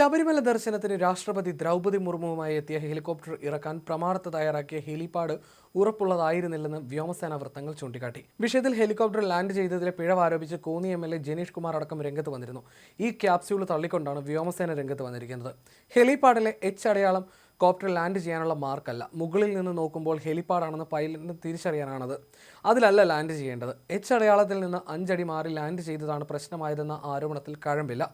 ശബരിമല ദർശനത്തിന് രാഷ്ട്രപതി ദ്രൗപദി മുർമുവുമായി എത്തിയ ഹെലികോപ്റ്റർ ഇറക്കാൻ പ്രമാണത്ത് തയ്യാറാക്കിയ ഹെലിപാഡ് ഉറപ്പുള്ളതായിരുന്നില്ലെന്ന് വ്യോമസേന വൃത്തങ്ങൾ ചൂണ്ടിക്കാട്ടി. വിഷയത്തിൽ ഹെലികോപ്റ്റർ ലാൻഡ് ചെയ്തതിലെ പിഴവാരോപിച്ച് Konni M L A Janeesh Kumar അടക്കം രംഗത്ത് വന്നിരുന്നു. ഈ ക്യാപ്സ്യൂൾ തള്ളിക്കൊണ്ടാണ് വ്യോമസേന രംഗത്ത് വന്നിരിക്കുന്നത്. ഹെലിപാഡിലെ എച്ച് അടയാളം കോപ്റ്റർ ലാൻഡ് ചെയ്യാനുള്ള മാർക്കല്ല. മുകളിൽ നിന്ന് നോക്കുമ്പോൾ ഹെലിപാഡാണെന്ന് പൈലറ്റിന് തിരിച്ചറിയാനാണത്. അതിലല്ല ലാൻഡ് ചെയ്യേണ്ടത്. എച്ച് അടയാളത്തിൽ നിന്ന് അഞ്ചടി മാറി ലാൻഡ് ചെയ്തതാണ് പ്രശ്നമായതെന്ന ആരോപണത്തിൽ കഴമ്പില്ല.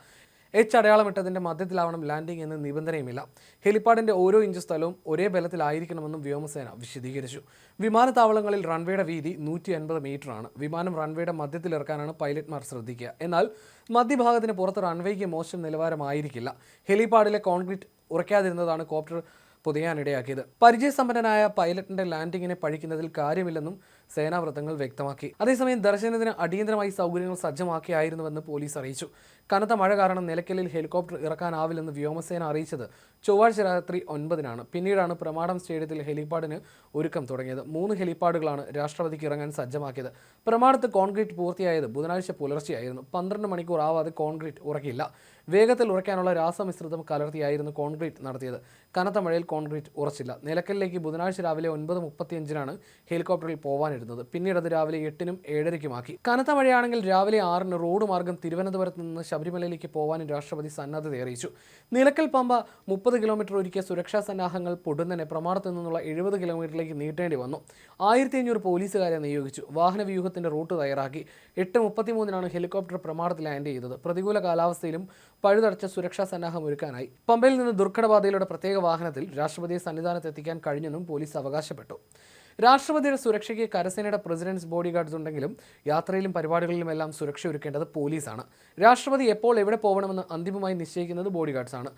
എച്ച് അടയാളമിട്ടതിന്റെ മധ്യത്തിലാവണം ലാൻഡിംഗ് എന്ന നിബന്ധനയുമില്ല. ഹെലിപ്പാഡിന്റെ ഓരോ ഇഞ്ച് സ്ഥലവും ഒരേ ബലത്തിലായിരിക്കണമെന്നും വ്യോമസേന വിശദീകരിച്ചു. വിമാനത്താവളങ്ങളിൽ റൺവേയുടെ വീതി നൂറ്റി അൻപത് മീറ്ററാണ്. വിമാനം റൺവേയുടെ മധ്യത്തിലിറക്കാനാണ് പൈലറ്റ്മാർ ശ്രദ്ധിക്കുക. എന്നാൽ മധ്യഭാഗത്തിന് പുറത്ത് റൺവേയ്ക്ക് മോശം നിലവാരമായിരിക്കില്ല. ഹെലിപ്പാഡിലെ കോൺക്രീറ്റ് ഉറയ്ക്കാതിരുന്നതാണ് കോപ്റ്റർ പൊതിയാനിടയാക്കിയത്. പരിചയസമ്പന്നനായ പൈലറ്റിന്റെ ലാൻഡിങ്ങിനെ പഴിക്കുന്നതിൽ കാര്യമില്ലെന്നും സേനാവൃത്തങ്ങൾ വ്യക്തമാക്കി. അതേസമയം ദർശനത്തിന് അടിയന്തരമായി സൗകര്യങ്ങൾ സജ്ജമാക്കിയായിരുന്നുവെന്ന് പോലീസ് അറിയിച്ചു. കനത്ത മഴ കാരണം നിലയ്ക്കലിൽ ഹെലികോപ്റ്റർ ഇറക്കാനാവില്ലെന്ന് വ്യോമസേന അറിയിച്ചത് ചൊവ്വാഴ്ച രാത്രി ഒൻപതിനാണ് പിന്നീടാണ് പ്രമാടം സ്റ്റേഡിയത്തിൽ ഹെലിപാഡിന് ഒരുക്കം തുടങ്ങിയത്. മൂന്ന് ഹെലിപാഡുകളാണ് രാഷ്ട്രപതിക്ക് ഇറങ്ങാൻ സജ്ജമാക്കിയത്. പ്രമാണത്ത് കോൺക്രീറ്റ് പൂർത്തിയായത് ബുധനാഴ്ച പുലർച്ചെയായിരുന്നു. പന്ത്രണ്ട് മണിക്കൂർ ആവാതെ കോൺക്രീറ്റ് ഉറക്കില്ല വേഗത്തിൽ ഉറയ്ക്കാനുള്ള രാസമിശ്രിതം കലർത്തിയായിരുന്നു കോൺക്രീറ്റ് നടത്തിയത്. കനത്ത മഴയിൽ കോൺക്രീറ്റ് ഉറച്ചില്ല. നിലക്കലിലേക്ക് ബുധനാഴ്ച രാവിലെ ഒൻപത് മുപ്പത്തിയഞ്ചിനാണ് ഹെലികോപ്റ്ററിൽ പോവാനിരുന്നത്. പിന്നീട് അത് രാവിലെ എട്ടിനും ഏഴരയ്ക്കുമാക്കി. കനത്ത മഴയാണെങ്കിൽ രാവിലെ ആറിന് റോഡ് മാർഗം തിരുവനന്തപുരത്ത് നിന്ന് ശബരിമലയിലേക്ക് പോവാനും രാഷ്ട്രപതി സന്നദ്ധത അറിയിച്ചു നിലക്കൽ പമ്പ മുപ്പത് കിലോമീറ്റർ ഒരുക്കിയ സുരക്ഷാ സന്നാഹങ്ങൾ പൊടുന്നനെ പ്രമാണത്തിൽ നിന്നുള്ള എഴുപത് കിലോമീറ്ററിലേക്ക് നീട്ടേണ്ടി വന്നു. ആയിരത്തി അഞ്ഞൂറ് പോലീസുകാരെ നിയോഗിച്ചു. വാഹന വ്യൂഹത്തിന്റെ റൂട്ട് തയ്യാറാക്കി. എട്ട് മുപ്പത്തിമൂന്നിനാണ് ഹെലികോപ്റ്റർ പ്രമാണത്തിൽ ലാൻഡ് ചെയ്തത്. പ്രതികൂല കാലാവസ്ഥയിലും പഴുതടച്ച സുരക്ഷാ സന്നാഹം ഒരുക്കാനായി. പമ്പയിൽ നിന്ന് ദുർഘടപാതയിലൂടെ പ്രത്യേക വാഹനത്തിൽ രാഷ്ട്രപതിയെ സന്നിധാനത്ത് എത്തിക്കാൻ കഴിഞ്ഞെന്നും പോലീസ് അവകാശപ്പെട്ടു. രാഷ്ട്രപതിയുടെ സുരക്ഷയ്ക്ക് കരസേനയുടെ പ്രസിഡന്റ്സ് ബോഡി ഗാർഡ്സ് ഉണ്ടെങ്കിലും യാത്രയിലും പരിപാടികളിലുമെല്ലാം സുരക്ഷ ഒരുക്കേണ്ടത് പോലീസാണ്. രാഷ്ട്രപതി എപ്പോൾ എവിടെ പോകണമെന്ന് അന്തിമമായി നിശ്ചയിക്കുന്നത് ബോഡി ഗാർഡ്സാണ്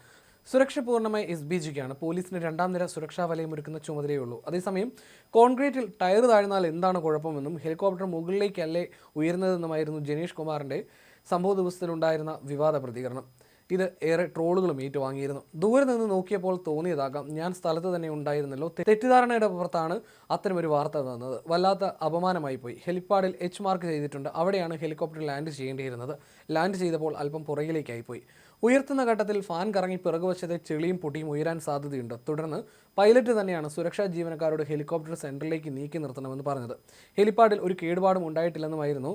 സുരക്ഷ പൂർണമായി എസ് ബി ജിക്കാണ്. പോലീസിന് രണ്ടാം നിര സുരക്ഷാ വലയം ഒരുക്കുന്ന ചുമതലയുള്ളൂ അതേസമയം കോൺക്രീറ്റിൽ ടയർ താഴ്ന്നാൽ എന്താണ് കുഴപ്പമെന്നും ഹെലികോപ്റ്റർ മുകളിലേക്കല്ലേ ഉയർന്നതെന്നുമായിരുന്നു ജനീഷ് കുമാറിന്റെ സംഭവ ദിവസത്തിലുണ്ടായിരുന്ന വിവാദ പ്രതികരണം. ഇത് ഏറെ ട്രോളുകളും ഏറ്റുവാങ്ങിയിരുന്നു. ദൂരെ നിന്ന് നോക്കിയപ്പോൾ തോന്നിയതാകാം ഞാൻ സ്ഥലത്ത് തന്നെ ഉണ്ടായിരുന്നല്ലോ. തെറ്റിദ്ധാരണയുടെ പുറത്താണ് അത്തരമൊരു വാർത്ത തന്നത് വല്ലാത്ത അപമാനമായി പോയി. ഹെലിപ്പാഡിൽ എച്ച് മാർക്ക് ചെയ്തിട്ടുണ്ട്. അവിടെയാണ് ഹെലികോപ്റ്റർ ലാൻഡ് ചെയ്യേണ്ടിയിരുന്നത്. ലാൻഡ് ചെയ്തപ്പോൾ അല്പം പുറകിലേക്കായി പോയി. ഉയർത്തുന്ന ഘട്ടത്തിൽ ഫാൻ കറങ്ങി പിറകുവശത്തെ ചെളിയും പൊട്ടിയും ഉയരാൻ സാധ്യതയുണ്ട്. തുടർന്ന് പൈലറ്റ് തന്നെയാണ് സുരക്ഷാ ജീവനക്കാരോട് ഹെലികോപ്റ്റർ സെന്ററിലേക്ക് നീക്കി നിർത്തണമെന്ന് പറഞ്ഞത്. ഹെലിപ്പാഡിൽ ഒരു കേടുപാടും ഉണ്ടായിട്ടില്ലെന്നുമായിരുന്നു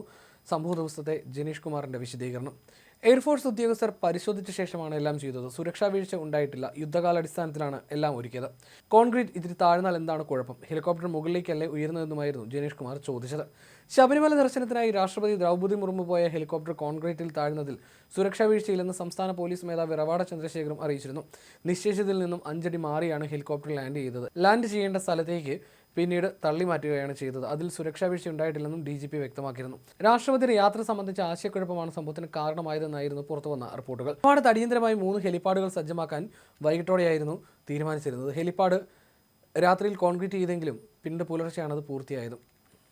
സംഭവ ദിവസത്തെ ജനീഷ് കുമാറിന്റെ വിശദീകരണം. എയർഫോഴ്സ് ഉദ്യോഗസ്ഥർ പരിശോധിച്ച ശേഷമാണ് എല്ലാം ചെയ്തത്. സുരക്ഷാ വീഴ്ച ഉണ്ടായിട്ടില്ല. യുദ്ധകാലാടിസ്ഥാനത്തിലാണ് എല്ലാം ഒരുക്കിയത്. കോൺക്രീറ്റ് ഇതിരി താഴ്ന്നാൽ എന്താണ് കുഴപ്പം? ഹെലികോപ്റ്റർ മുകളിലേക്കല്ലേ ഉയർന്നതെന്നുമായിരുന്നു ജനീഷ് കുമാർ ചോദിച്ചത്. ശബരിമല ദർശനത്തിനായി രാഷ്ട്രപതി ദ്രൗപദി മുർമു പോയ ഹെലികോപ്റ്റർ കോൺക്രീറ്റിൽ താഴ്ന്നതിൽ സുരക്ഷാ വീഴ്ചയില്ലെന്ന് സംസ്ഥാന പോലീസ് മേധാവി റവാഡ ചന്ദ്രശേഖരം അറിയിച്ചിരുന്നു. നിശ്ചയിച്ചതിൽ നിന്നും അഞ്ചടി മാറിയാണ് ഹെലികോപ്റ്റർ ലാൻഡ് ചെയ്തത്. ലാൻഡ് ചെയ്യേണ്ട സ്ഥലത്തേക്ക് പിന്നീട് തള്ളി മാറ്റുകയാണ് ചെയ്തത്. അതിൽ സുരക്ഷാ വീഴ്ച ഉണ്ടായിട്ടില്ലെന്നും ഡി ജി പി വ്യക്തമാക്കിയിരുന്നു. രാഷ്ട്രപതിയുടെ യാത്ര സംബന്ധിച്ച ആശയക്കുഴപ്പമാണ് സംഭവത്തിന് കാരണമായതെന്നായിരുന്നു പുറത്തുവന്ന റിപ്പോർട്ടുകൾ. ഹെലിപ്പാഡ് അടിയന്തരമായി മൂന്ന് ഹെലിപ്പാഡുകൾ സജ്ജമാക്കാൻ വൈകിട്ടോടെയായിരുന്നു തീരുമാനിച്ചിരുന്നത്. ഹെലിപ്പാഡ് രാത്രിയിൽ കോൺക്രീറ്റ് ചെയ്തെങ്കിലും പിന്നീട് പുലർച്ചെയാണ് അത് പൂർത്തിയായത്.